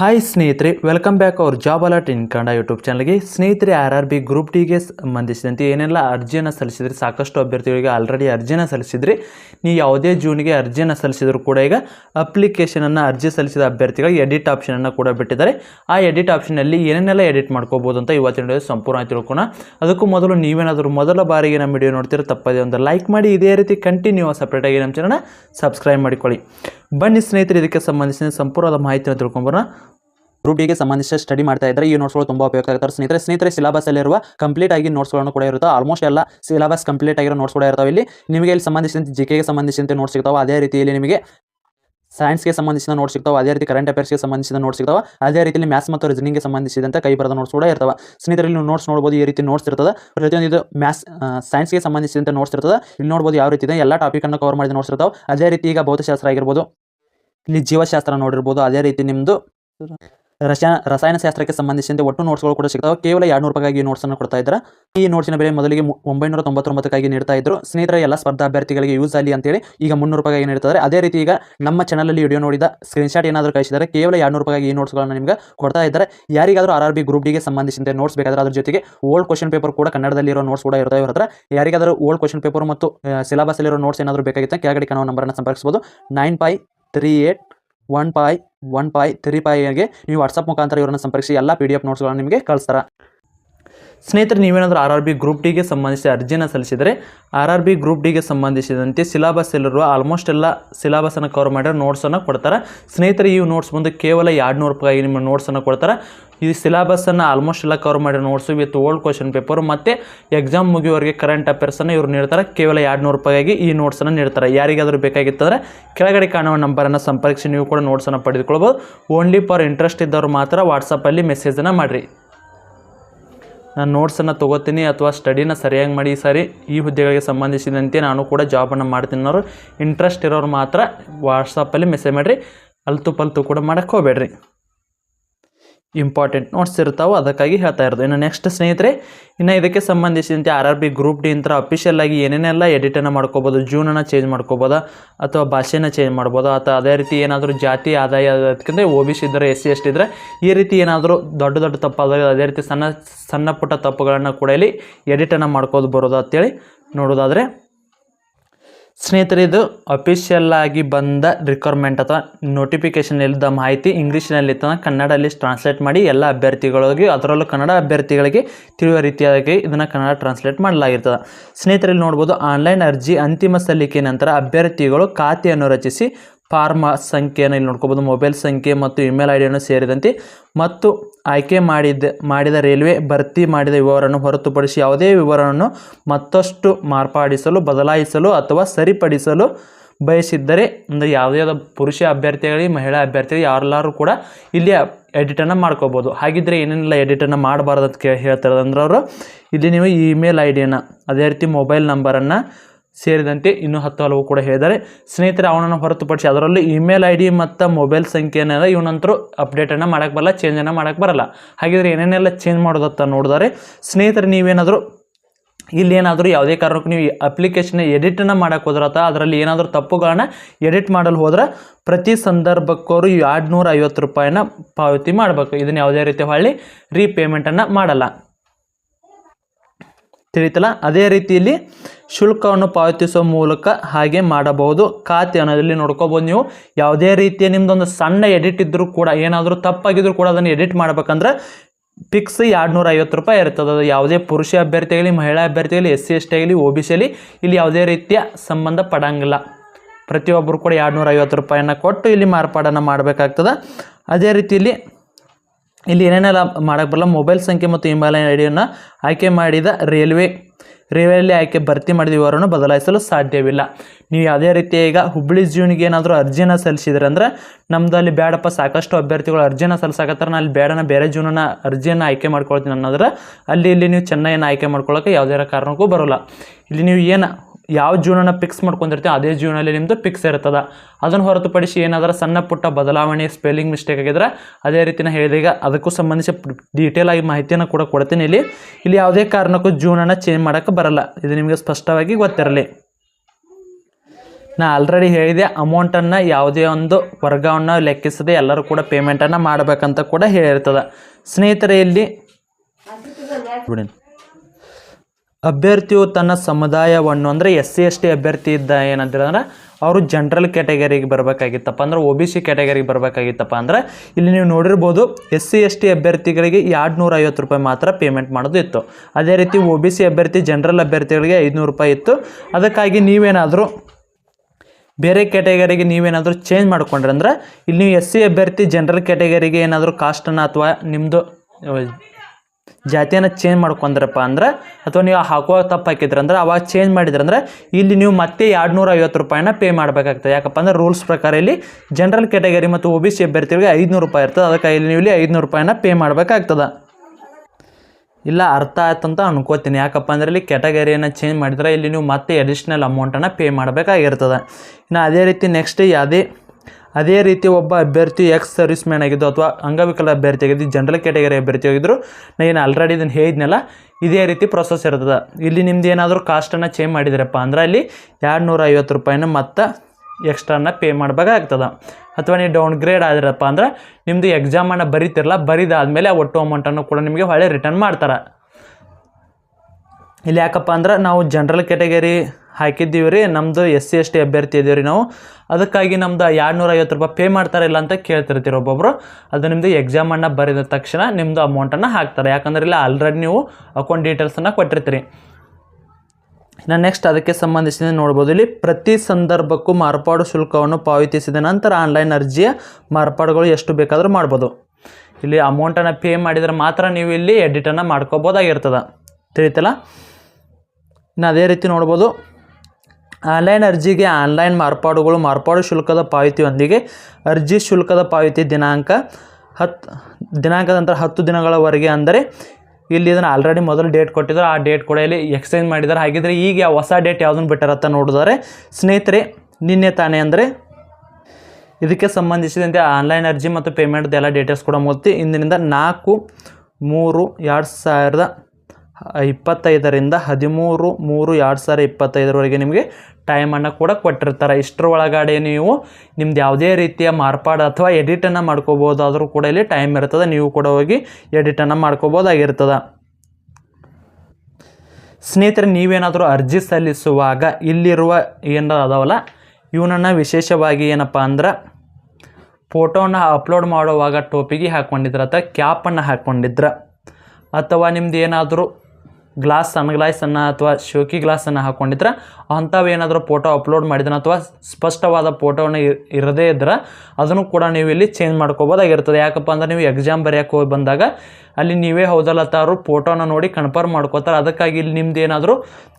Hi ಸ್ನೇಹಿತರೆ. Welcome back our job alert in Kannada YouTube ಚಾನಲ್ಗೆ ಸ್ನೇಹಿತರೆ ಆರ್ ಆರ್ ಬಿ ಗ್ರೂಪ್ ಡಿಗೆ ಸಂಬಂಧಿಸಿದಂತೆ ಏನೆಲ್ಲ ಅರ್ಜಿಯನ್ನು ಸಲ್ಲಿಸಿದ್ರೆ, ಸಾಕಷ್ಟು ಅಭ್ಯರ್ಥಿಗಳಿಗೆ ಆಲ್ರೆಡಿ ಅರ್ಜಿಯನ್ನು ಸಲ್ಲಿಸಿದ್ರಿ. ನೀವು ಯಾವುದೇ ಜೂನ್ಗೆ ಅರ್ಜಿಯನ್ನು ಸಲ್ಲಿಸಿದ್ರು ಕೂಡ ಈಗ ಅಪ್ಲಿಕೇಶನನ್ನು ಅರ್ಜಿ ಸಲ್ಲಿಸಿದ ಅಭ್ಯರ್ಥಿಗಳಿಗೆ ಎಡಿಟ್ ಆಪ್ಷನನ್ನು ಕೂಡ ಬಿಟ್ಟಿದ್ದಾರೆ. ಆ ಎಡಿಟ್ ಆಪ್ಷನಲ್ಲಿ ಏನೇನೆಲ್ಲ ಎಡಿಟ್ ಮಾಡ್ಕೋಬೋದು ಅಂತ ಇವತ್ತಿನ ವಿಡಿಯೋ ಸಂಪೂರ್ಣ ತಿಳ್ಕೊಣ ಅದಕ್ಕೂ ಮೊದಲು ನೀವೇನಾದರೂ ಮೊದಲ ಬಾರಿಗೆ ನಮ್ಮ ವಿಡಿಯೋ ನೋಡ್ತೀರ, ತಪ್ಪದೇ ಒಂದು ಲೈಕ್ ಮಾಡಿ. ಇದೇ ರೀತಿ ಕಂಟಿನ್ಯೂ ಸಪ್ರೇಟಾಗಿ ನಮ್ಮ ಚಾನಲ್ನ ಸಬ್ಸ್ಕ್ರೈಬ್ ಮಾಡಿಕೊಳ್ಳಿ. ಬನ್ನಿ ಸ್ನೇಹಿತರೆ, ಇದಕ್ಕೆ ಸಂಬಂಧಿಸಿದ ಸಂಪೂರ್ಣವಾದ ಮಾಹಿತಿಯನ್ನು ತಿಳ್ಕೊಂಬರೋಣ. ರೂಟಿಗೆ ಸಂಬಂಧಿಸಿದ ಸ್ಟಡಿ ಮಾಡ್ತಾ ಇದ್ದಾರೆ. ಈ ನೋಟ್ಸ್ಗಳು ತುಂಬ ಉಪಯೋಗ ಆಗ್ತಾರೆ ಸ್ನೇಹಿತರೆ ಸ್ನೇಹಿತರೆ ಸಿಲಬಸ್ ಅಲ್ಲಿರುವ ಕಂಪ್ಲೀಟ್ ಆಗಿ ನೋಟ್ಸ್ಗಳನ್ನು ಕೂಡ ಇರುತ್ತೆ. ಆಲ್ಮೋಸ್ಟ್ ಎಲ್ಲ ಸಿಲಬಸ್ ಕಂಪ್ಲೀಟ್ ಆಗಿರೋ ನೋಟ್ಸ್ ಕೂಡ ಇರ್ತಾವೆ. ಇಲ್ಲಿ ನಿಮಗೆ ಇಲ್ಲಿ ಸಂಬಂಧಿಸಿದಂತೆ ಜಿ ಕೆಗೆ ಸಂಬಂಧಿಸಿದಂತೆ ನೋಟ್ಸ್ ಸಿಗ್ತಾವೆ. ಅದೇ ರೀತಿಯಲ್ಲಿ ನಿಮಗೆ ಸೈನ್ಸ್ಗೆ ಸಂಬಂಧಿಸಿದ ನೋಟ್ಸ್ ಸಿಗ್ತಾವೆ. ಅದೇ ರೀತಿ ಕರೆಂಟ್ ಅಫೇರ್ಸ್ಗೆ ಸಂಬಂಧಿಸಿದ ನೋಟ್ಸ್ ಸಿಗ್ತಾವೆ. ಅದೇ ರೀತಿಯಲ್ಲಿ ಮ್ಯಾಥ್ಸ್ ಮತ್ತು ರೀಸನಿಂಗ್ಗೆ ಸಂಬಂಧಿಸಿದಂತೆ ಕೈ ಬರದ ನೋಟ್ಸ್ ಕೂಡ ಇರ್ತವೆ. ಸ್ನೇಹಿತರಲ್ಲಿ ನೀವು ನೋಟ್ಸ್ ನೋಡ್ಬೋದು ಈ ರೀತಿ ನೋಟ್ಸ್ ಇರ್ತದೆ. ಪ್ರತಿಯೊಂದು ಇದು ಮ್ಯಾಥ್ಸ್ ಸೈನ್ಸ್ಗೆ ಸಂಬಂಧಿಸಿದಂತೆ ನೋಟ್ಸ್ ಇರ್ತದೆ. ಇಲ್ಲಿ ನೋಡ್ಬೋದು ಯಾವ ರೀತಿ ಇದೆ. ಎಲ್ಲ ಟಾಪಿಕನ್ನು ಕವರ್ ಮಾಡಿದ ನೋಟ್ಸ್ ಇರ್ತಾವೆ. ಅದೇ ರೀತಿ ಈಗ ಭೌತಶಾಸ್ತ್ರ ಆಗಿರ್ಬೋದು. ಇಲ್ಲಿ ಜೀವಶಾಸ್ತ್ರ ನೋಡಿರ್ಬೋದು, ಅದೇ ರೀತಿ ನಿಮ್ಮದು ರಸಾಯನ ರಸಾಯನಶಾಸ್ತ್ರಕ್ಕೆ ಸಂಬಂಧಿಸಿದಂತೆ ಒಟ್ಟು ನೋಟ್ಸ್ಗಳು ಕೂಡ ಸಿಗ್ತಾವೆ. ಕೇವಲ ಎರಡ್ನೂರು ರೂಪಾಯಿಗಾಗಿ ನೋಟ್ಸನ್ನು ಕೊಡ್ತಾ ಇದ್ದಾರೆ? ಈ ನೋಟ್ಸಿನ ಬೆಲೆ ಮೊದಲಿಗೆ ಒಂಬೈನೂರ ತೊಂಬತ್ತೊಂಬತ್ತಕ್ಕಾಗಿ ನೀಡ್ತಾ ಇದ್ರು. ಸ್ನೇಹಿತರ, ಎಲ್ಲ ಸ್ಪರ್ಧಾ ಅಭ್ಯರ್ಥಿಗಳಿಗೆ ಯೂಸ್ ಆಗಲಿ ಅಂತೇಳಿ ಈಗ ಮುನ್ನೂರು ರೂಪಾಯಿಗೆ ನೀಡ್ತಾರೆ ಅದೇ ರೀತಿ ಈಗ ನಮ್ಮ ಚಾನಲಲ್ಲಿ ವಿಡಿಯೋ ನೋಡಿದ ಸ್ಕ್ರೀನ್ಶಾಟ್ ಏನಾದರೂ ಕಳಿಸಿದರೆ ಕೇವಲ ಎರಡ್ನೂರು ರೂಪಾಯಿಗೆ ಈ ನೋಟ್ಸ್ಗಳನ್ನು ನಿಮಗೆ ಕೊಡ್ತಾ ಇದ್ದಾರೆ. ಯಾರಿಗಾದರೂ ಆರ್ ಆರ್ ಬಿ ಗ್ರೂಪ್ ಡಿಗೆ ಸಂಬಂಧಿಸಿದಂತೆ ನೋಟ್ಸ್ ಬೇಕಾದರೆ ಅದ್ರ ಜೊತೆಗೆ ಓಲ್ಡ್ ಕ್ವಶನ್ ಪೇಪರ್ ಕೂಡ ಕನ್ನಡದಲ್ಲಿರೋ ನೋಟ್ಸ್ ಕೂಡ ಇರ್ತವೆ ಇವ್ರ ಹತ್ರ. ಯಾರಿಗಾದರೂ ಓಲ್ಡ್ ಕ್ವಶನ್ ಪೇಪರ್ ಮತ್ತು ಸಿಲೆಬಸ್ಸಲ್ಲಿರೋ ನೋಟ್ಸ್ ಏನಾದರೂ ಬೇಕಾಗಿತ್ತು ಕೆಳಗಡೆ ಕಾಣುವ ನಂಬರನ್ನು ಸಂಪರ್ಕಿಸಬಹುದು. Nine five three eight one five one five three ಫೈಗೆ ನೀವು ವಾಟ್ಸಪ್ ಮುಖಾಂತರ ಇವರನ್ನು ಸಂಪರ್ಕಿಸಿ, ಎಲ್ಲ ಪಿ ಡಿ ಎಫ್ ನೋಟ್ಸ್ಗಳನ್ನು ನಿಮಗೆ ಕಳಿಸ್ತಾರೆ. ಸ್ನೇಹಿತರೆ, ನೀವೇನಾದರೂ ಆರ್ ಆರ್ ಬಿ ಗ್ರೂಪ್ ಡಿಗೆ ಸಂಬಂಧಿಸಿದ ಅರ್ಜಿಯನ್ನು ಸಲ್ಲಿಸಿದರೆ ಆರ್ ಆರ್ ಬಿ ಗ್ರೂಪ್ ಡಿಗೆ ಸಂಬಂಧಿಸಿದಂತೆ ಸಿಲಾಬಸ್ ಇಲ್ಲಿರುವ ಆಲ್ಮೋಸ್ಟ್ ಎಲ್ಲ ಸಿಲಾಬಸನ್ನು ಕವರ್ ಮಾಡಿರೋ ನೋಟ್ಸನ್ನು ಕೊಡ್ತಾರೆ. ಸ್ನೇಹಿತರೆ, ಈ ನೋಟ್ಸ್ ಬಂದು ಕೇವಲ ಎರಡು ನೂರು ರೂಪಾಯಿ ನಿಮ್ಮ ನೋಟ್ಸನ್ನು ಕೊಡ್ತಾರೆ. ಈ ಸಿಲಾಬಸ್ಸನ್ನು ಆಲ್ಮೋಸ್ಟ್ ಎಲ್ಲ ಕವರ್ ಮಾಡಿರೋ notes with old question paper ಮತ್ತು ಎಕ್ಸಾಮ್ ಮುಗಿಯುವವರೆಗೆ ಕರೆಂಟ್ ಅಫೇರ್ಸನ್ನು ಇವರು ನೀಡ್ತಾರೆ. ಕೇವಲ ಎರಡು ನೂರು ರೂಪಾಯಿಗೆ ಈ ನೋಟ್ಸನ್ನು ನೀಡ್ತಾರೆ. ಯಾರಿಗಾದರೂ ಬೇಕಾಗಿತ್ತಂದರೆ ಕೆಳಗಡೆ ಕಾಣುವ ನಂಬರನ್ನು ಸಂಪರ್ಕಿಸಿ, ನೀವು ಕೂಡ ನೋಟ್ಸನ್ನು ಪಡೆದುಕೊಳ್ಬೋದು. ಓನ್ಲಿ ಫಾರ್ ಇಂಟ್ರೆಸ್ಟ್ ಇದ್ದವರು ಮಾತ್ರ ವಾಟ್ಸಪ್ಪಲ್ಲಿ ಮೆಸೇಜನ್ನು ಮಾಡಿರಿ. ನಾನು ನೋಟ್ಸನ್ನು ತೊಗೋತೀನಿ ಅಥವಾ ಸ್ಟಡಿನ ಸರಿಯಾಗಿ ಮಾಡಿ ಸರಿ ಈ ಹುದ್ದೆಗಳಿಗೆ ಸಂಬಂಧಿಸಿದಂತೆ ನಾನು ಕೂಡ ಜಾಬನ್ನು ಮಾಡ್ತೀನಿ ಅವರು ಇಂಟ್ರೆಸ್ಟ್ ಇರೋರು ಮಾತ್ರ ವಾಟ್ಸಪ್ಪಲ್ಲಿ ಮೆಸೇಜ್ ಮಾಡಿರಿ. ಅಲ್ತು ಪಲ್ತು ಕೂಡ ಮಾಡೋಕ್ಕೆ ಹೋಗ್ಬೇಡ್ರಿ. ಇಂಪಾರ್ಟೆಂಟ್ ನೋಟ್ಸ್ ಇರ್ತಾವೆ, ಅದಕ್ಕಾಗಿ ಹೇಳ್ತಾ ಇರೋದು. ಇನ್ನು ನೆಕ್ಸ್ಟ್ ಸ್ನೇಹಿತರೆ, ಇನ್ನು ಇದಕ್ಕೆ ಸಂಬಂಧಿಸಿದಂತೆ R R B group D ಅಂತ ಅಫಿಷಿಯಲ್ ಆಗಿ ಏನೇನೆಲ್ಲ ಎಡಿಟನ್ನು ಮಾಡ್ಕೋಬೋದು ಜೂನನ್ನು ಚೇಂಜ್ ಮಾಡ್ಕೋಬೋದಾ, ಅಥವಾ ಭಾಷೆನ ಚೇಂಜ್ ಮಾಡ್ಬೋದಾ, ಅಥವಾ ಅದೇ ರೀತಿ ಏನಾದರೂ ಜಾತಿ, ಆದಾಯ ಅದಕ್ಕಿಂತ ಓ ಬಿ ಸಿ ಇದ್ದರೆ ಎಸ್ ಸಿ ಎಸ್ ಇದ್ದರೆ, ಈ ರೀತಿ ಏನಾದರೂ ದೊಡ್ಡ ದೊಡ್ಡ ತಪ್ಪಾದಾಗ ಅದೇ ರೀತಿ ಸಣ್ಣ ಸಣ್ಣ ಪುಟ್ಟ ತಪ್ಪುಗಳನ್ನು ಕೂಡ ಇಲ್ಲಿ ಎಡಿಟನ್ನು ಮಾಡ್ಕೋದು ಬರೋದು ಅಂತೇಳಿ ನೋಡೋದಾದರೆ ಸ್ನೇಹಿತರೆ ಇದು ಅಫಿಷಿಯಲ್ ಆಗಿ ಬಂದ ರಿಕ್ವೈರ್ಮೆಂಟ್ ಅಥವಾ ನೋಟಿಫಿಕೇಶನ್ ಇಲ್ಲದ ಮಾಹಿತಿ ಇಂಗ್ಲೀಷ್ನಲ್ಲಿ ತನಕ ಕನ್ನಡದಲ್ಲಿ ಟ್ರಾನ್ಸ್ಲೇಟ್ ಮಾಡಿ ಎಲ್ಲ ಅಭ್ಯರ್ಥಿಗಳಿಗೆ, ಅದರಲ್ಲೂ ಕನ್ನಡ ಅಭ್ಯರ್ಥಿಗಳಿಗೆ ತಿಳಿಯುವ ರೀತಿಯಾಗಿ ಇದನ್ನು ಕನ್ನಡ ಟ್ರಾನ್ಸ್ಲೇಟ್ ಮಾಡಲಾಗಿರ್ತದೆ. ಸ್ನೇಹಿತರಲ್ಲಿ ನೋಡ್ಬೋದು ಆನ್ಲೈನ್ ಅರ್ಜಿ ಅಂತಿಮ ಸಲ್ಲಿಕೆ ನಂತರ ಅಭ್ಯರ್ಥಿಗಳು ಖಾತೆಯನ್ನು ರಚಿಸಿ ಫಾರ್ಮ ಸಂಖ್ಯೆಯನ್ನು ಇಲ್ಲಿ ನೋಡ್ಕೋಬೋದು. ಮೊಬೈಲ್ ಸಂಖ್ಯೆ ಮತ್ತು ಇಮೇಲ್ ಐ ಡಿಯನ್ನು ಸೇರಿದಂತೆ ಮತ್ತು ಆಯ್ಕೆ ಮಾಡಿದ ಮಾಡಿದ ರೈಲ್ವೆ ಭರ್ತಿ ಮಾಡಿದ ವಿವರವನ್ನು ಹೊರತುಪಡಿಸಿ ಯಾವುದೇ ವಿವರವನ್ನು ಮತ್ತಷ್ಟು ಮಾರ್ಪಾಡಿಸಲು, ಬದಲಾಯಿಸಲು ಅಥವಾ ಸರಿಪಡಿಸಲು ಬಯಸಿದ್ದರೆ, ಅಂದರೆ ಯಾವುದೇ ಪುರುಷ ಅಭ್ಯರ್ಥಿಗಳಿಗೆ, ಮಹಿಳಾ ಅಭ್ಯರ್ಥಿಗಳಿಗೆ ಯಾರೆಲ್ಲರೂ ಕೂಡ ಇಲ್ಲಿ ಎಡಿಟನ್ನು ಮಾಡ್ಕೋಬೋದು. ಹಾಗಿದ್ದರೆ ಏನೇನೆಲ್ಲ ಎಡಿಟನ್ನು ಮಾಡಬಾರ್ದು ಅಂತ ಕೇಳಿ ಹೇಳ್ತಾರೆ ಅಂದ್ರೆ ಅವರು, ಇಲ್ಲಿ ನೀವು ಇಮೇಲ್ ಐ ಡಿಯನ್ನು ಅದೇ ರೀತಿ ಮೊಬೈಲ್ ನಂಬರನ್ನು ಸೇರಿದಂತೆ ಇನ್ನೂ ಹತ್ತು ಹಲವು ಕೂಡ ಹೇಳಿದ್ದಾರೆ. ಸ್ನೇಹಿತರೆ, ಅವನನ್ನು ಹೊರತುಪಡಿಸಿ ಅದರಲ್ಲೂ ಇಮೇಲ್ ಐ ಡಿ ಮತ್ತು ಮೊಬೈಲ್ ಸಂಖ್ಯೆನ ಇವನಂತರೂ ಅಪ್ಡೇಟನ್ನು ಮಾಡೋಕ್ಕೆ ಬರಲ್ಲ ಚೇಂಜನ್ನು ಮಾಡೋಕ್ಕೆ ಬರಲ್ಲ. ಹಾಗಿದ್ರೆ ಏನೇನೆಲ್ಲ ಚೇಂಜ್ ಮಾಡೋದತ್ತ ನೋಡಿದರೆ, ಸ್ನೇಹಿತರೆ, ನೀವೇನಾದರೂ ಇಲ್ಲಿ ಏನಾದರೂ ಯಾವುದೇ ಕಾರಣಕ್ಕೂ ನೀವು ಅಪ್ಲಿಕೇಶನ್ ಎಡಿಟನ್ನು ಮಾಡಕ್ಕೆ ಹೋದ್ರತ್ತ, ಅದರಲ್ಲಿ ಏನಾದರೂ ತಪ್ಪುಗಳನ್ನ ಎಡಿಟ್ ಮಾಡಲು ಹೋದ್ರೆ ಪ್ರತಿ ಸಂದರ್ಭಕ್ಕವರು ಎರಡು ನೂರ ಐವತ್ತು ರೂಪಾಯಿನ ಪಾವತಿ ಮಾಡಬೇಕು. ಇದನ್ನು ಯಾವುದೇ ರೀತಿ ಹೊಳ್ಳಿ ರೀಪೇಮೆಂಟನ್ನು ಮಾಡಲ್ಲ. ತಿಳಿತಲ್ಲ ಅದೇ ರೀತಿಯಲ್ಲಿ ಶುಲ್ಕವನ್ನು ಪಾವತಿಸುವ ಮೂಲಕ ಹಾಗೆ ಮಾಡಬಹುದು. ಖಾತೆ ಅನ್ನೋದ್ರಲ್ಲಿ ನೋಡ್ಕೋಬೋದು ನೀವು. ಯಾವುದೇ ರೀತಿಯ ನಿಮ್ಮದೊಂದು ಸಣ್ಣ ಎಡಿಟ್ ಇದ್ದರೂ ಕೂಡ, ಏನಾದರೂ ತಪ್ಪಾಗಿದ್ದರೂ ಕೂಡ ಅದನ್ನು ಎಡಿಟ್ ಮಾಡ್ಬೇಕಂದ್ರೆ ಫಿಕ್ಸ್ ಎರಡು ನೂರ ಐವತ್ತು ರೂಪಾಯಿ ಇರ್ತದೆ ಅದು ಯಾವುದೇ ಪುರುಷ ಅಭ್ಯರ್ಥಿಗಲಿ ಮಹಿಳಾ ಅಭ್ಯರ್ಥಿಗಲಿ ಎಸ್ ಸಿ, ಎಸ್ ಟಿ ಆಗಲಿ ಒ ಬಿ ಸಿಲಿ ಇಲ್ಲಿ ಯಾವುದೇ ರೀತಿಯ ಸಂಬಂಧ ಪಡಂಗಿಲ್ಲ. ಪ್ರತಿಯೊಬ್ಬರು ಕೂಡ ಎರಡುನೂರ ಐವತ್ತು ರೂಪಾಯಿನ ಕೊಟ್ಟು ಇಲ್ಲಿ ಮಾರ್ಪಾಡನ್ನು ಮಾಡಬೇಕಾಗ್ತದೆ. ಅದೇ ರೀತಿಯಲ್ಲಿ ಇಲ್ಲಿ ಏನೇನೆಲ್ಲ ಮಾಡೋಕ್ಕೆ ಬರಲ್ಲ. ಮೊಬೈಲ್ ಸಂಖ್ಯೆ ಮತ್ತು ಇಮೇಲ್ ಐ ಡಿಯನ್ನು ಆಯ್ಕೆ ಮಾಡಿದ ರೈಲ್ವೆ ರೈಲ್ವೆಯಲ್ಲಿ ಆಯ್ಕೆ ಭರ್ತಿ ಮಾಡಿದ ವಿವರವನ್ನು ಬದಲಾಯಿಸಲು ಸಾಧ್ಯವಿಲ್ಲ. ನೀವು ಯಾವುದೇ ರೀತಿಯ ಈಗ ಹುಬ್ಬಳ್ಳಿ ಜೀವನಿಗೆ ಏನಾದರೂ ಅರ್ಜಿಯನ್ನು ಸಲ್ಲಿಸಿದ್ರೆ ಅಂದರೆ ನಮ್ದು ಅಲ್ಲಿ ಬೇಡಪ್ಪ ಸಾಕಷ್ಟು ಅಭ್ಯರ್ಥಿಗಳು ಅರ್ಜಿನ ಸಲ್ಲಿಸಾಕತ್ತಾರ, ನಾನು ಅಲ್ಲಿ ಬೇಡನ ಬೇರೆ ಜೀವನ ಅರ್ಜಿಯನ್ನು ಆಯ್ಕೆ ಮಾಡ್ಕೊಳ್ತೀನಿ ಅನ್ನೋದ್ರೆ ಅಲ್ಲಿ ಇಲ್ಲಿ ನೀವು ಚೆನ್ನೈಯನ್ನು ಆಯ್ಕೆ ಮಾಡ್ಕೊಳ್ಳೋಕೆ ಯಾವುದೇ ಕಾರಣಕ್ಕೂ ಬರೋಲ್ಲ. ಇಲ್ಲಿ ನೀವು ಏನು ಯಾವ ಜೀವನನ ಫಿಕ್ಸ್ ಮಾಡ್ಕೊಂಡಿರ್ತೀವಿ ಅದೇ ಜೀವನಲ್ಲಿ ನಿಮ್ಮದು ಫಿಕ್ಸ್ ಇರ್ತದೆ ಅದನ್ನು ಹೊರತುಪಡಿಸಿ ಏನಾದರೂ ಸಣ್ಣ ಪುಟ್ಟ ಬದಲಾವಣೆ ಸ್ಪೆಲ್ಲಿಂಗ್ ಮಿಸ್ಟೇಕ್ ಆಗಿದ್ರೆ ಅದೇ ರೀತಿನ ಹೇಳಿದೆ. ಈಗ ಅದಕ್ಕೂ ಸಂಬಂಧಿಸಿ ಡೀಟೇಲ್ ಆಗಿ ಮಾಹಿತಿಯನ್ನು ಕೂಡ ಕೊಡ್ತೀನಿ ಇಲ್ಲಿ. ಇಲ್ಲಿ ಯಾವುದೇ ಕಾರಣಕ್ಕೂ ಜೀವನನ ಚೇಂಜ್ ಮಾಡೋಕ್ಕೆ ಬರಲ್ಲ. ಇದು ನಿಮಗೆ ಸ್ಪಷ್ಟವಾಗಿ ಗೊತ್ತಿರಲಿ. ನಾ ಆಲ್ರೆಡಿ ಹೇಳಿದೆ ಅಮೌಂಟನ್ನು ಯಾವುದೇ ಒಂದು ವರ್ಗವನ್ನು ಲೆಕ್ಕಿಸದೆ ಎಲ್ಲರೂ ಕೂಡ ಪೇಮೆಂಟನ್ನು ಮಾಡಬೇಕಂತ ಕೂಡ ಹೇಳಿರ್ತದೆ. ಸ್ನೇಹಿತರೆ ಇಲ್ಲಿ ಬಿಡಿ. ಅಭ್ಯರ್ಥಿಯು ತನ್ನ ಸಮುದಾಯವನ್ನು, ಅಂದರೆ ಎಸ್ ಸಿ ಎಸ್ ಟಿ ಅಭ್ಯರ್ಥಿ ಇದ್ದ ಏನಂತಂದ್ರೆ ಅವರು ಜನರಲ್ ಕ್ಯಾಟಗರಿಗೆ ಬರಬೇಕಾಗಿತ್ತಪ್ಪ, ಅಂದ್ರೆ ಒ ಬಿ ಸಿ ಕ್ಯಾಟಗರಿಗೆ ಬರಬೇಕಾಗಿತ್ತಪ್ಪ, ಅಂದ್ರೆ ಇಲ್ಲಿ ನೀವು ನೋಡಿರ್ಬೋದು ಎಸ್ ಸಿ ಎಸ್ ಟಿ ಅಭ್ಯರ್ಥಿಗಳಿಗೆ ಎರಡು ನೂರ ಐವತ್ತು ರೂಪಾಯಿ ಮಾತ್ರ ಪೇಮೆಂಟ್ ಮಾಡೋದು ಇತ್ತು. ಅದೇ ರೀತಿ ಒ ಬಿ ಸಿ ಅಭ್ಯರ್ಥಿ ಜನರಲ್ ಅಭ್ಯರ್ಥಿಗಳಿಗೆ ಐದುನೂರು ರೂಪಾಯಿ ಇತ್ತು. ಅದಕ್ಕಾಗಿ ನೀವೇನಾದರೂ ಬೇರೆ ಕ್ಯಾಟಗರಿಗೆ ನೀವೇನಾದರೂ ಚೇಂಜ್ ಮಾಡ್ಕೊಂಡ್ರೆ, ಅಂದ್ರೆ ಇಲ್ಲಿ ನೀವು ಎಸ್ ಸಿ ಅಭ್ಯರ್ಥಿ ಜನರಲ್ ಕ್ಯಾಟಗರಿಗೆ ಏನಾದರೂ ಕಾಸ್ಟನ್ನು ಅಥವಾ ನಿಮ್ಮದು ಜಾತಿಯನ್ನು ಚೇಂಜ್ ಮಾಡ್ಕೊಂಡ್ರಪ್ಪ ಅಂದ್ರೆ, ಅಥವಾ ನೀವು ಹಾಕೋ ತಪ್ಪು ಹಾಕಿದ್ರೆ ಅಂದ್ರೆ, ಅವಾಗ ಚೇಂಜ್ ಮಾಡಿದ್ರೆ ಅಂದ್ರೆ, ಇಲ್ಲಿ ನೀವು ಮತ್ತೆ ಎರಡು ನೂರ ಐವತ್ತು ರೂಪಾಯಿನ ಪೇ ಮಾಡಬೇಕಾಗ್ತದೆ. ಯಾಕಪ್ಪ ಅಂದ್ರೆ ರೂಲ್ಸ್ ಪ್ರಕಾರ ಇಲ್ಲಿ ಜನರಲ್ ಕ್ಯಾಟಗರಿ ಮತ್ತು ಒ ಬಿ ಸಿ ಅಭ್ಯರ್ಥಿಗಳಿಗೆ ಐದುನೂರು ರೂಪಾಯಿ ಇರ್ತದೆ. ಅದಕ್ಕೆ ಇಲ್ಲಿ ನೀವು ಇಲ್ಲಿ ಐದುನೂರು ರೂಪಾಯಿನ ಪೇ ಮಾಡಬೇಕಾಗ್ತದೆ. ಇಲ್ಲ, ಅರ್ಥ ಆಯ್ತಂತ ಅನ್ಕೋತೀನಿ. ಯಾಕಪ್ಪ ಅಂದ್ರೆ ಇಲ್ಲಿ ಕ್ಯಾಟಗರಿಯನ್ನು ಚೇಂಜ್ ಮಾಡಿದ್ರೆ ಇಲ್ಲಿ ನೀವು ಮತ್ತೆ ಅಡಿಷ್ನಲ್ ಅಮೌಂಟನ್ನು ಪೇ ಮಾಡಬೇಕಾಗಿರ್ತದೆ. ಇನ್ನು ಅದೇ ರೀತಿ ನೆಕ್ಸ್ಟ್ ಅದೇ ಅದೇ ರೀತಿ ಒಬ್ಬ ಅಭ್ಯರ್ಥಿ ಎಕ್ಸ್ ಸರ್ವಿಸ್ ಮ್ಯಾನ್ ಆಗಿದ್ದು ಅಥವಾ ಅಂಗವಿಕಲ ಅಭ್ಯರ್ಥಿ ಆಗಿದ್ದು ಜನರಲ್ ಕ್ಯಾಟಗರಿ ಅಭ್ಯರ್ಥಿ ಆಗಿದ್ರು. ನಾನು ಆಲ್ರೆಡಿ ಇದನ್ನು ಹೇಳಿದ್ನಲ್ಲ, ಇದೇ ರೀತಿ ಪ್ರೊಸೆಸ್ ಇರ್ತದೆ. ಇಲ್ಲಿ ನಿಮ್ದು ಏನಾದರೂ ಕಾಸ್ಟನ್ನು ಚೇಂಜ್ ಮಾಡಿದ್ರಪ್ಪ ಅಂದ್ರೆ ಅಲ್ಲಿ ಎರಡು ನೂರ ಐವತ್ತು ರೂಪಾಯಿನ ಮತ್ತೆ ಎಕ್ಸ್ಟ್ರಾನ ಪೇ ಮಾಡಬೇಕಾಗ್ತದೆ ಅಥವಾ ನೀವು ಡೌನ್ ಗ್ರೇಡ್ ಆದಿರಪ್ಪ ಅಂದ್ರೆ ನಿಮ್ಮದು ಎಕ್ಸಾಮನ್ನು ಬರೀತಿರಲ್ಲ ಬರಿದಾದ್ಮೇಲೆ ಆ ಒಟ್ಟು ಅಮೌಂಟನ್ನು ಕೂಡ ನಿಮಗೆ ಹೊಳೆ ರಿಟರ್ನ್ ಮಾಡ್ತಾರೆ. ಇಲ್ಲಿ ಯಾಕಪ್ಪ ಅಂದ್ರೆ ನಾವು ಜನರಲ್ ಕ್ಯಾಟಗರಿ ಹಾಕಿದ್ದೀವಿ ರೀ ನಮ್ಮದು ಎಸ್ ಸಿ ಎಸ್ ಟಿ ಅಭ್ಯರ್ಥಿ ಇದ್ದೀವಿ ರೀ ನಾವು. ಅದಕ್ಕಾಗಿ ನಮ್ದು ಎರಡು ನೂರ ಐವತ್ತು ರೂಪಾಯಿ ಪೇ ಮಾಡ್ತಾರೆ ಇಲ್ಲ ಅಂತ ಕೇಳ್ತಿರ್ತೀರಿ ಒಬ್ಬೊಬ್ಬರು ಅದು ನಿಮ್ಮದು ಎಕ್ಸಾಮನ್ನು ಬರೆದ ತಕ್ಷಣ ನಿಮ್ಮದು ಅಮೌಂಟನ್ನು ಹಾಕ್ತಾರೆ. ಯಾಕಂದ್ರೆ ಇಲ್ಲ ಆಲ್ರೆಡಿ ನೀವು ಅಕೌಂಟ್ ಡೀಟೇಲ್ಸನ್ನು ಕೊಟ್ಟಿರ್ತೀರಿ. ಇನ್ನು ನೆಕ್ಸ್ಟ್ ಅದಕ್ಕೆ ಸಂಬಂಧಿಸಿದ ನೋಡ್ಬೋದು. ಇಲ್ಲಿ ಪ್ರತಿ ಸಂದರ್ಭಕ್ಕೂ ಮಾರ್ಪಾಡು ಶುಲ್ಕವನ್ನು ಪಾವತಿಸಿದ ನಂತರ ಆನ್ಲೈನ್ ಅರ್ಜಿಯ ಮಾರ್ಪಾಡುಗಳು ಎಷ್ಟು ಬೇಕಾದರೂ ಮಾಡ್ಬೋದು. ಇಲ್ಲಿ ಅಮೌಂಟನ್ನು ಪೇ ಮಾಡಿದರೆ ಮಾತ್ರ ನೀವು ಇಲ್ಲಿ ಎಡಿಟನ್ನು ಮಾಡ್ಕೋಬೋದಾಗಿರ್ತದೆ. ತಿಳಿತಲ್ಲ? ಇನ್ನು ಅದೇ ರೀತಿ ನೋಡ್ಬೋದು. ಆನ್ಲೈನ್ ಅರ್ಜಿಗೆ ಆನ್ಲೈನ್ ಮಾರ್ಪಾಡುಗಳು, ಮಾರ್ಪಾಡು ಶುಲ್ಕದ ಪಾವತಿಯೊಂದಿಗೆ ಅರ್ಜಿ ಶುಲ್ಕದ ಪಾವತಿ ದಿನಾಂಕ ಹತ್ತು ದಿನಾಂಕದ ನಂತರ ಹತ್ತು ದಿನಗಳವರೆಗೆ ಅಂದರೆ ಇಲ್ಲಿ ಇದನ್ನು ಆಲ್ರೆಡಿ ಮೊದಲು ಡೇಟ್ ಕೊಟ್ಟಿದ್ರು ಆ ಡೇಟ್ ಕೂಡ ಇಲ್ಲಿ ಎಕ್ಸ್ಚೇಂಜ್ ಮಾಡಿದ್ದಾರೆ. ಹಾಗಿದ್ರೆ ಈಗ ಹೊಸ ಡೇಟ್ ಯಾವುದನ್ನು ಬಿಟ್ಟಾರತ್ತ ನೋಡಿದರೆ ಸ್ನೇಹಿತರೆ, ನಿನ್ನೆ ತಾನೇ ಅಂದರೆ ಇದಕ್ಕೆ ಸಂಬಂಧಿಸಿದಂತೆ ಆನ್ಲೈನ್ ಅರ್ಜಿ ಮತ್ತು ಪೇಮೆಂಟ್ದು ಎಲ್ಲ ಡೀಟೇಲ್ಸ್ ಕೂಡ ಮುತ್ತಿ ಇಂದಿನಿಂದ ನಾಲ್ಕು, ಮೂರು, ಎರಡು ಸಾವಿರದ ಇಪ್ಪತ್ತೈದರಿಂದ ಹದಿಮೂರು, ಮೂರು, ಎರಡು ಸಾವಿರ ಇಪ್ಪತ್ತೈದರವರೆಗೆ ನಿಮಗೆ ಟೈಮನ್ನು ಕೂಡ ಕೊಟ್ಟಿರ್ತಾರೆ. ಇಷ್ಟರ ಒಳಗಡೆ ನೀವು ನಿಮ್ದು ಯಾವುದೇ ರೀತಿಯ ಮಾರ್ಪಾಡು ಅಥವಾ ಎಡಿಟನ್ನು ಮಾಡ್ಕೋಬೋದಾದರೂ ಕೂಡ ಇಲ್ಲಿ ಟೈಮ್ ಇರ್ತದೆ. ನೀವು ಕೂಡ ಹೋಗಿ ಎಡಿಟನ್ನು ಮಾಡ್ಕೋಬೋದಾಗಿರ್ತದೆ. ಸ್ನೇಹಿತರೆ, ನೀವೇನಾದರೂ ಅರ್ಜಿ ಸಲ್ಲಿಸುವಾಗ ಇಲ್ಲಿರುವ ಏನು ಅದಾವಲ್ಲ, ಇವನನ್ನು ವಿಶೇಷವಾಗಿ ಏನಪ್ಪ ಅಂದ್ರೆ ಫೋಟೋನ ಅಪ್ಲೋಡ್ ಮಾಡುವಾಗ ಟೋಪಿಗೆ ಹಾಕ್ಕೊಂಡಿದ್ರೆ ಅಥವಾ ಕ್ಯಾಪನ್ನು ಹಾಕ್ಕೊಂಡಿದ್ರೆ ಅಥವಾ ನಿಮ್ದು ಏನಾದರೂ ಗ್ಲಾಸ್ ಸನ್ ಗ್ಲಾಸನ್ನು ಅಥವಾ ಶೋಕಿ ಗ್ಲಾಸನ್ನು ಹಾಕ್ಕೊಂಡಿದ್ರೆ ಅಂಥವು ಏನಾದರೂ ಫೋಟೋ ಅಪ್ಲೋಡ್ ಮಾಡಿದ್ರೆ ಅಥವಾ ಸ್ಪಷ್ಟವಾದ ಫೋಟೋನ ಇರದೇ ಇದ್ರೆ ಅದನ್ನು ಕೂಡ ನೀವು ಇಲ್ಲಿ ಚೇಂಜ್ ಮಾಡ್ಕೋಬೋದಾಗಿರ್ತದೆ. ಯಾಕಪ್ಪ ಅಂದ್ರೆ ನೀವು ಎಕ್ಸಾಮ್ ಬರೆಯೋಕೆ ಹೋಗಿ ಬಂದಾಗ ಅಲ್ಲಿ ನೀವೇ ಹೌದಲ್ಲ ತಾರು ಫೋಟೋನ ನೋಡಿ ಕನ್ಫರ್ಮ್ ಮಾಡ್ಕೋತಾರೆ. ಅದಕ್ಕಾಗಿ ಇಲ್ಲಿ ನಿಮ್ದು ಏನಾದರೂ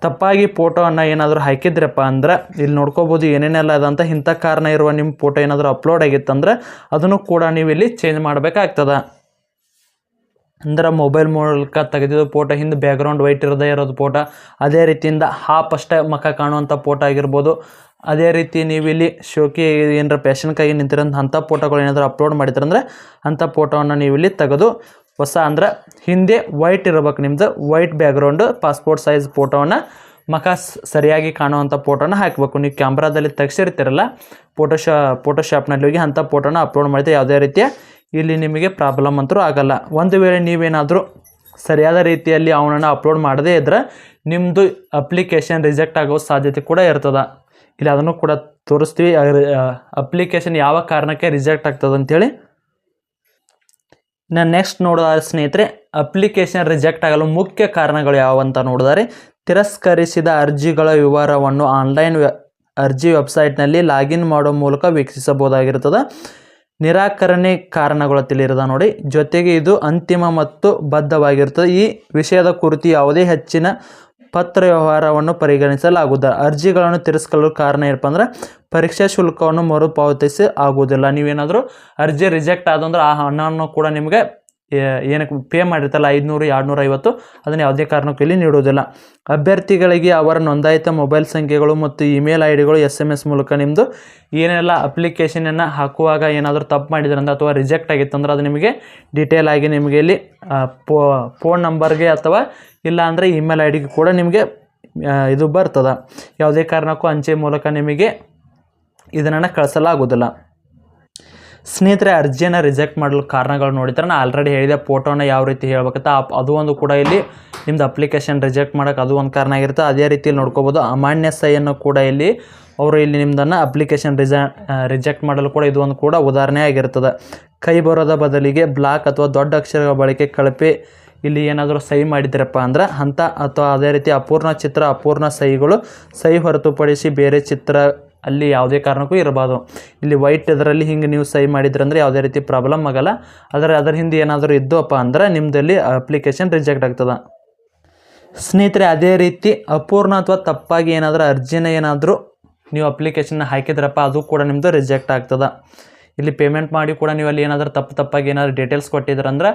ತಪ್ಪಾಗಿ ಫೋಟೋವನ್ನು ಏನಾದರೂ ಹಾಕಿದ್ರಪ್ಪ ಅಂದ್ರೆ ಇಲ್ಲಿ ನೋಡ್ಕೋಬೋದು ಏನೇನೆಲ್ಲ ಅದಂತ ಇಂಥ ಕಾರಣ ಇರುವ ನಿಮ್ಮ ಫೋಟೋ ಏನಾದರೂ ಅಪ್ಲೋಡ್ ಆಗಿತ್ತಂದ್ರೆ ಅದನ್ನು ಕೂಡ ನೀವು ಇಲ್ಲಿ ಚೇಂಜ್ ಮಾಡಬೇಕಾಗ್ತದೆ. ಅಂದ್ರೆ ಮೊಬೈಲ್ ಮೂಲಕ ತೆಗೆದಿದ್ದು ಫೋಟೋ ಹಿಂದೆ ಬ್ಯಾಕ್ಗ್ರೌಂಡ್ ವೈಟ್ ಇರದೇ ಇರೋದು ಫೋಟೋ ಅದೇ ರೀತಿಯಿಂದ ಹಾಫ್ ಅಷ್ಟೇ ಮುಖ ಕಾಣುವಂಥ ಫೋಟೋ ಆಗಿರ್ಬೋದು. ಅದೇ ರೀತಿ ನೀವಿಲ್ಲಿ ಶೋಕಿ ಏನಾರ ಪ್ಯಾಷನ್ಕಾಗಿ ನಿಂತಿರೋಂಥ ಅಂಥ ಫೋಟೋಗಳು ಏನಾದರೂ ಅಪ್ಲೋಡ್ ಮಾಡಿದ್ರಂದ್ರೆ ಅಂಥ ಫೋಟೋವನ್ನು ನೀವಿಲ್ಲಿ ತೆಗೆದು ಹೊಸ ಅಂದ್ರೆ ಹಿಂದೆ ವೈಟ್ ಇರಬೇಕು ನಿಮ್ಮದು ವೈಟ್ ಬ್ಯಾಕ್ಗ್ರೌಂಡು ಪಾಸ್ಪೋರ್ಟ್ ಸೈಜ್ ಫೋಟೋವನ್ನು ಮುಖ ಸರಿಯಾಗಿ ಕಾಣುವಂಥ ಫೋಟೋನ ಹಾಕಬೇಕು. ನೀವು ಕ್ಯಾಮ್ರಾದಲ್ಲಿ ತೆಗ್ಸಿರ್ತೀರಲ್ಲ ಫೋಟೋಶಾ ಫೋಟೋಶಾಪ್ನಲ್ಲಿ ಹೋಗಿ ಅಂಥ ಫೋಟೋನ ಅಪ್ಲೋಡ್ ಮಾಡಿದ್ರೆ ಯಾವುದೇ ರೀತಿಯ ಇಲ್ಲಿ ನಿಮಗೆ ಪ್ರಾಬ್ಲಮ್ ಅಂತೂ ಆಗಲ್ಲ. ಒಂದು ವೇಳೆ ನೀವೇನಾದರೂ ಸರಿಯಾದ ರೀತಿಯಲ್ಲಿ ಅವನನ್ನು ಅಪ್ಲೋಡ್ ಮಾಡದೇ ಇದ್ದರೆ ನಿಮ್ಮದು ಅಪ್ಲಿಕೇಶನ್ ರಿಜೆಕ್ಟ್ ಆಗೋ ಸಾಧ್ಯತೆ ಕೂಡ ಇರ್ತದೆ. ಇಲ್ಲಿ ಅದನ್ನು ಕೂಡ ತೋರಿಸ್ತೀವಿ. ಅಪ್ಲಿಕೇಶನ್ ಯಾವ ಕಾರಣಕ್ಕೆ ರಿಜೆಕ್ಟ್ ಆಗ್ತದೆ ಅಂತೇಳಿ. ನಾನು ನೆಕ್ಸ್ಟ್ ನೋಡಿದ ಸ್ನೇಹಿತರೆ, ಅಪ್ಲಿಕೇಶನ್ ರಿಜೆಕ್ಟ್ ಆಗಲು ಮುಖ್ಯ ಕಾರಣಗಳು ಯಾವಂತ ನೋಡಿದರೆ, ತಿರಸ್ಕರಿಸಿದ ಅರ್ಜಿಗಳ ವಿವರವನ್ನು ಆನ್ಲೈನ್ ಅರ್ಜಿ ವೆಬ್ಸೈಟ್ನಲ್ಲಿ ಲಾಗಿನ್ ಮಾಡೋ ಮೂಲಕ ವೀಕ್ಷಿಸಬಹುದಾಗಿರ್ತದೆ ನಿರಾಕರಣೆ ಕಾರಣಗಳು ತಿಳಿರದ ನೋಡಿ, ಜೊತೆಗೆ ಇದು ಅಂತಿಮ ಮತ್ತು ಬದ್ಧವಾಗಿರುತ್ತದೆ. ಈ ವಿಷಯದ ಕುರಿತು ಯಾವುದೇ ಹೆಚ್ಚಿನ ಪತ್ರ ವ್ಯವಹಾರವನ್ನು ಪರಿಗಣಿಸಲಾಗುವುದಿಲ್ಲ. ಅರ್ಜಿಗಳನ್ನು ತಿರಸ್ಕೊಳ್ಳಲು ಕಾರಣ ಏನಪ್ಪ ಅಂದ್ರೆ, ಪರೀಕ್ಷಾ ಶುಲ್ಕವನ್ನು ಮರುಪಾವತಿಸಿ ಆಗುವುದಿಲ್ಲ. ನೀವೇನಾದರೂ ಅರ್ಜಿ ರಿಜೆಕ್ಟ್ ಆದಂದ್ರೆ ಆ ಹಣವನ್ನು ಕೂಡ ನಿಮಗೆ ಏನಕ್ಕೆ ಪೇ ಮಾಡಿರ್ತಲ್ಲ ಐದುನೂರು, ಎರಡುನೂರ, ಐವತ್ತು? ಅದನ್ನು ಯಾವುದೇ ಕಾರಣಕ್ಕೂ ಇಲ್ಲಿ ನೀಡುವುದಿಲ್ಲ ಅಭ್ಯರ್ಥಿಗಳಿಗೆ ಅವರ ನೋಂದಾಯಿತ ಮೊಬೈಲ್ ಸಂಖ್ಯೆಗಳು ಮತ್ತು ಇಮೇಲ್ ಐ ಡಿಗಳು ಎಸ್ ಎಂ ಎಸ್ ಮೂಲಕ ನಿಮ್ಮದು ಏನೆಲ್ಲ ಅಪ್ಲಿಕೇಶನನ್ನು ಹಾಕುವಾಗ ಏನಾದರೂ ತಪ್ಪು ಮಾಡಿದ್ರಂದ್ರೆ ಅಥವಾ ರಿಜೆಕ್ಟ್ ಆಗಿತ್ತಂದ್ರೆ ಅದು ನಿಮಗೆ ಡೀಟೇಲ್ ಆಗಿ ನಿಮಗೆ ಇಲ್ಲಿ ಫೋನ್ ನಂಬರ್ಗೆ ಅಥವಾ ಇಲ್ಲ ಅಂದರೆ ಇಮೇಲ್ ಐ ಡಿಗೆ ಕೂಡ ನಿಮಗೆ ಇದು ಬರ್ತದೆ. ಯಾವುದೇ ಕಾರಣಕ್ಕೂ ಅಂಚೆ ಮೂಲಕ ನಿಮಗೆ ಇದನ್ನು ಕಳಿಸಲಾಗುವುದಿಲ್ಲ ಸ್ನೇಹಿತರೆ, ಅರ್ಜಿಯನ್ನು ರಿಜೆಕ್ಟ್ ಮಾಡಲು ಕಾರಣಗಳು ನೋಡಿದ್ರೆ ನಾನು ಆಲ್ರೆಡಿ ಹೇಳಿದೆ ಫೋಟೋನ ಯಾವ ರೀತಿ ಹೇಳ್ಬೇಕಂತ ಅದು ಒಂದು ಕೂಡ ಇಲ್ಲಿ ನಿಮ್ದು ಅಪ್ಲಿಕೇಶನ್ ರಿಜೆಕ್ಟ್ ಮಾಡೋಕೆ ಅದು ಒಂದು ಕಾರಣ ಆಗಿರುತ್ತೆ. ಅದೇ ರೀತಿಯಲ್ಲಿ ನೋಡ್ಕೋಬೋದು, ಅಮಾನ್ಯ ಸಹಿಯನ್ನು ಕೂಡ ಇಲ್ಲಿ ಅವರು ಇಲ್ಲಿ ನಿಮ್ಮದನ್ನು ಅಪ್ಲಿಕೇಶನ್ ರಿಜ ರಿಜೆಕ್ಟ್ ಮಾಡಲು ಕೂಡ ಇದು ಒಂದು ಕೂಡ ಉದಾಹರಣೆ ಆಗಿರ್ತದೆ ಕೈ ಬರೋದ ಬದಲಿಗೆ ಬ್ಲಾಕ್ ಅಥವಾ ದೊಡ್ಡ ಅಕ್ಷರಗಳ ಬಳಕೆ ಕಳಪೆ ಇಲ್ಲಿ ಏನಾದರೂ ಸಹಿ ಮಾಡಿದ್ರಪ್ಪ ಅಂದ್ರೆ ಅಂಥ ಅಥವಾ ಅದೇ ರೀತಿ ಅಪೂರ್ಣ ಚಿತ್ರ, ಅಪೂರ್ಣ ಸಹಿಗಳು ಸಹಿ ಹೊರತುಪಡಿಸಿ ಬೇರೆ ಚಿತ್ರ ಅಲ್ಲಿ ಯಾವುದೇ ಕಾರಣಕ್ಕೂ ಇರಬಾರ್ದು. ಇಲ್ಲಿ ವೈಟ್ ಇದರಲ್ಲಿ ಹಿಂಗೆ ನೀವು ಸಹಿ ಮಾಡಿದ್ರಂದ್ರೆ ಯಾವುದೇ ರೀತಿ ಪ್ರಾಬ್ಲಮ್ ಆಗಲ್ಲ. ಆದರೆ ಅದರ ಹಿಂದೆ ಏನಾದರೂ ಇದ್ದೋಪ್ಪ ಅಂದ್ರೆ ನಿಮ್ಮದಲ್ಲಿ ಅಪ್ಲಿಕೇಶನ್ ರಿಜೆಕ್ಟ್ ಆಗ್ತದೆ. ಸ್ನೇಹಿತರೆ, ಅದೇ ರೀತಿ ಅಪೂರ್ಣ ಅಥವಾ ತಪ್ಪಾಗಿ ಏನಾದರೂ ಅರ್ಜಿನ ಏನಾದರೂ ನೀವು ಅಪ್ಲಿಕೇಶನ್ನ ಹಾಕಿದ್ರಪ್ಪ, ಅದು ಕೂಡ ನಿಮ್ಮದು ರಿಜೆಕ್ಟ್ ಆಗ್ತದೆ. ಇಲ್ಲಿ ಪೇಮೆಂಟ್ ಮಾಡಿ ಕೂಡ ನೀವು ಅಲ್ಲಿ ಏನಾದರೂ ತಪ್ಪು ತಪ್ಪಾಗಿ ಏನಾದರೂ ಡೀಟೇಲ್ಸ್ ಕೊಟ್ಟಿದ್ರಂದ್ರೆ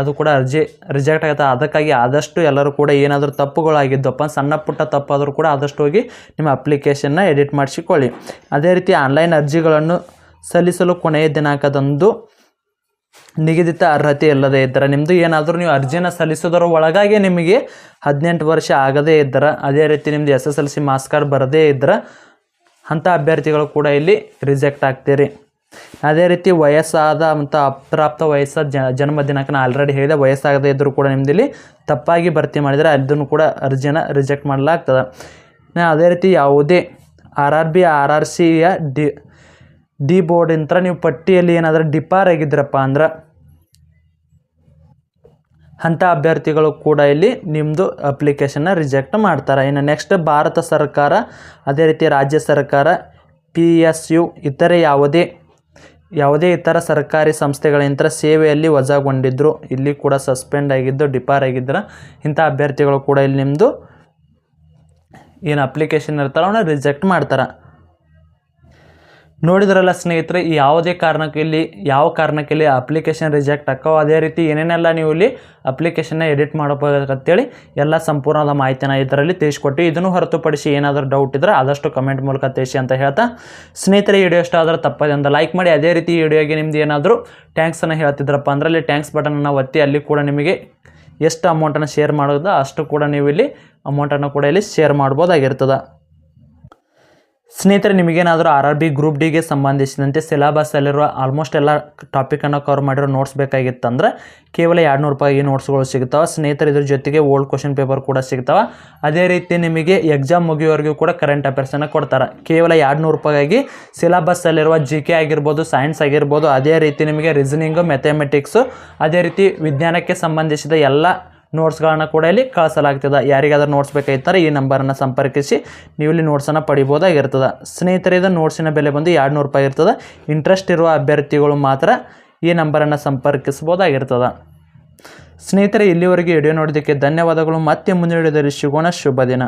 ಅದು ಕೂಡ ಅರ್ಜಿ ರಿಜೆಕ್ಟ್ ಆಗುತ್ತೆ. ಅದಕ್ಕಾಗಿ ಆದಷ್ಟು ಎಲ್ಲರೂ ಕೂಡ ಏನಾದರೂ ತಪ್ಪುಗಳಾಗಿದ್ದಪ್ಪ, ಸಣ್ಣ ಪುಟ್ಟ ತಪ್ಪಾದರೂ ಕೂಡ ಆದಷ್ಟು ಹೋಗಿ ನಿಮ್ಮ ಅಪ್ಲಿಕೇಶನ್ನ ಎಡಿಟ್ ಮಾಡಿಸಿಕೊಳ್ಳಿ. ಅದೇ ರೀತಿ ಆನ್ಲೈನ್ ಅರ್ಜಿಗಳನ್ನು ಸಲ್ಲಿಸಲು ಕೊನೆಯ ದಿನಾಂಕದಂದು ನಿಗದಿತ ಅರ್ಹತೆ ಇಲ್ಲದೇ ಇದ್ದರೆ ನಿಮ್ಮದು ಏನಾದರೂ ನೀವು ಅರ್ಜಿನ ಸಲ್ಲಿಸೋದರ ಒಳಗಾಗಿ ನಿಮಗೆ ಹದಿನೆಂಟು ವರ್ಷ ಆಗದೇ ಇದ್ದರೆ, ಅದೇ ರೀತಿ ನಿಮ್ಮದು S S L C marks card ಬರದೇ ಇದ್ದರೆ ಅಂಥ ಅಭ್ಯರ್ಥಿಗಳು ಕೂಡ ಇಲ್ಲಿ ರಿಜೆಕ್ಟ್ ಆಗ್ತೀರಿ. ಅದೇ ರೀತಿ ವಯಸ್ಸಾದ ಅಂತ ಅಪ್ರಾಪ್ತ ವಯಸ್ಸಾದ ಜ ಜನ್ಮ ಆಲ್ರೆಡಿ ಹೇಳಿದೆ. ವಯಸ್ಸಾಗದೇ ಇದ್ದರೂ ಕೂಡ ನಿಮ್ಮದಿಲ್ಲಿ ತಪ್ಪಾಗಿ ಭರ್ತಿ ಮಾಡಿದರೆ ಅದನ್ನು ಕೂಡ ಅರ್ಜಿನ ರಿಜೆಕ್ಟ್ ಮಾಡಲಾಗ್ತದೆ. ಅದೇ ರೀತಿ ಯಾವುದೇ R R B R R ಸಿಯ ಡಿ ಡಿ ಬೋರ್ಡ್ ಇಂತರ ನೀವು ಪಟ್ಟಿಯಲ್ಲಿ ಏನಾದರೂ ಡಿಪಾರ್ ಆಗಿದ್ರಪ್ಪ ಅಂದ್ರೆ ಅಂಥ ಅಭ್ಯರ್ಥಿಗಳು ಕೂಡ ಇಲ್ಲಿ ನಿಮ್ಮದು ಅಪ್ಲಿಕೇಶನ್ನ ರಿಜೆಕ್ಟ್ ಮಾಡ್ತಾರೆ. ಇನ್ನು ನೆಕ್ಸ್ಟ್ ಭಾರತ ಸರ್ಕಾರ, ಅದೇ ರೀತಿ ರಾಜ್ಯ ಸರ್ಕಾರ ಪಿ ಎಸ್ ಯು ಇತರೆ ಯಾವುದೇ ಯಾವುದೇ ಇತರ ಸರ್ಕಾರಿ ಸಂಸ್ಥೆಗಳಿಂದ ಸೇವೆಯಲ್ಲಿ ವಜಾಗೊಂಡಿದ್ದರು ಇಲ್ಲಿ ಕೂಡ ಸಸ್ಪೆಂಡ್ ಆಗಿದ್ದು, ಡಿಪಾರ್ ಆಗಿದ್ದರೆ? ಇಂಥ ಅಭ್ಯರ್ಥಿಗಳು ಕೂಡ ಇಲ್ಲಿ ನಿಮ್ಮದು ಏನು ಅಪ್ಲಿಕೇಶನ್ ಇರ್ತಾರೋ ಅವನ್ನ ರಿಜೆಕ್ಟ್ ಮಾಡ್ತಾರೆ. ನೋಡಿದ್ರಲ್ಲ ಸ್ನೇಹಿತರೆ ಯಾವುದೇ ಕಾರಣಕ್ಕೆ ಇಲ್ಲಿ, ಯಾವ ಕಾರಣಕ್ಕೆ ಇಲ್ಲಿ ಅಪ್ಲಿಕೇಶನ್ ರಿಜೆಕ್ಟ್ ಆಕ್ಕೋ ಅದೇ ರೀತಿ ಏನೇನೆಲ್ಲ ನೀವು ಇಲ್ಲಿ ಅಪ್ಲಿಕೇಶನ್ನ ಎಡಿಟ್ ಮಾಡಬೇಕಂತೇಳಿ ಎಲ್ಲ ಸಂಪೂರ್ಣವಾದ ಮಾಹಿತಿನ ಇದರಲ್ಲಿ ತಿಳಿಸ್ಕೊಟ್ಟು ಇದನ್ನು ಹೊರತುಪಡಿಸಿ ಏನಾದರೂ ಡೌಟ್ ಇದ್ದರೆ ಆದಷ್ಟು ಕಮೆಂಟ್ ಮೂಲಕ ತಿಳಿಸಿ ಅಂತ ಹೇಳ್ತಾ, ಸ್ನೇಹಿತರೆ ವಿಡಿಯೋ ಇಷ್ಟ ಆದ್ರೆ ತಪ್ಪದೆ ಒಂದು ಲೈಕ್ ಮಾಡಿ. ಅದೇ ರೀತಿ ವಿಡಿಯೋಗೆ ನಿಮ್ದು ಏನಾದರೂ ಟ್ಯಾಂಕ್ಸನ್ನು ಹೇಳ್ತಿದ್ರಪ್ಪ ಅಂದರೆ ಅಲ್ಲಿ ಟ್ಯಾಂಕ್ಸ್ ಬಟನನ್ನು ಒತ್ತಿ ಅಲ್ಲಿ ಕೂಡ ನಿಮಗೆ ಎಷ್ಟು ಅಮೌಂಟನ್ನು ಶೇರ್ ಮಾಡೋದು ಅಷ್ಟು ಕೂಡ ನೀವು ಇಲ್ಲಿ ಅಮೌಂಟನ್ನು ಕೂಡ ಇಲ್ಲಿ ಶೇರ್ ಮಾಡ್ಬೋದಾಗಿರ್ತದೆ. ಸ್ನೇಹಿತರೆ, ನಿಮಗೇನಾದರೂ ಆರ್ ಆರ್ ಬಿ ಗ್ರೂಪ್ ಡಿಗೆ ಸಂಬಂಧಿಸಿದಂತೆ ಸಿಲೆಬಸ್ಸಲ್ಲಿರುವ ಆಲ್ಮೋಸ್ಟ್ ಎಲ್ಲ ಟಾಪಿಕನ್ನು ಕವರ್ ಮಾಡಿರೋ ನೋಟ್ಸ್ ಬೇಕಾಗಿತ್ತಂದ್ರೆ ಕೇವಲ ಎರಡು ನೂರು ರೂಪಾಯಿ ನೋಟ್ಸ್ಗಳು ಸಿಗ್ತಾವೆ ಸ್ನೇಹಿತರೆ, ಇದ್ರ ಜೊತೆಗೆ ಓಲ್ಡ್ ಕ್ವಶನ್ ಪೇಪರ್ ಕೂಡ ಸಿಗ್ತಾವೆ. ಅದೇ ರೀತಿ ನಿಮಗೆ ಎಕ್ಸಾಮ್ ಮುಗಿಯೋವರೆಗೂ ಕೂಡ ಕರೆಂಟ್ ಅಫೇರ್ಸನ್ನು ಕೊಡ್ತಾರೆ. ಕೇವಲ ಎರಡು ನೂರು ರೂಪಾಯಿಗಾಗಿ ಸಿಲೆಬಸ್ಸಲ್ಲಿರುವ ಜಿ ಕೆ ಆಗಿರ್ಬೋದು ಸೈನ್ಸ್ ಆಗಿರ್ಬೋದು, ಅದೇ ರೀತಿ ನಿಮಗೆ ರೀಸನಿಂಗು ಮ್ಯಾಥಮೆಟಿಕ್ಸು ಅದೇ ರೀತಿ ವಿಜ್ಞಾನಕ್ಕೆ ಸಂಬಂಧಿಸಿದ ಎಲ್ಲ ನೋಟ್ಸ್ಗಳನ್ನು ಕೂಡ ಇಲ್ಲಿ ಕಳಿಸಲಾಗ್ತದೆ. ಯಾರಿಗಾದ್ರೂ ನೋಟ್ಸ್ ಬೇಕಾಗಿತ್ತಾರೆ ಈ ನಂಬರನ್ನು ಸಂಪರ್ಕಿಸಿ ನೀವು ಇಲ್ಲಿ ನೋಟ್ಸನ್ನು ಪಡಿಬೋದಾಗಿರ್ತದೆ ಸ್ನೇಹಿತರಿದ ನೋಟ್ಸಿನ ಬೆಲೆ ಬಂದು ಎರಡು ನೂರು ರೂಪಾಯಿ ಇರ್ತದೆ. ಇಂಟ್ರೆಸ್ಟ್ ಇರುವ ಅಭ್ಯರ್ಥಿಗಳು ಮಾತ್ರ ಈ ನಂಬರನ್ನು ಸಂಪರ್ಕಿಸ್ಬೋದಾಗಿರ್ತದೆ ಸ್ನೇಹಿತರೆ, ಇಲ್ಲಿವರೆಗೆ ವಿಡಿಯೋ ನೋಡೋದಕ್ಕೆ ಧನ್ಯವಾದಗಳು. ಮತ್ತೆ ಮುಂದಿನ ವಿಡಿಯೋದಲ್ಲಿ ಶುಭ ದಿನ.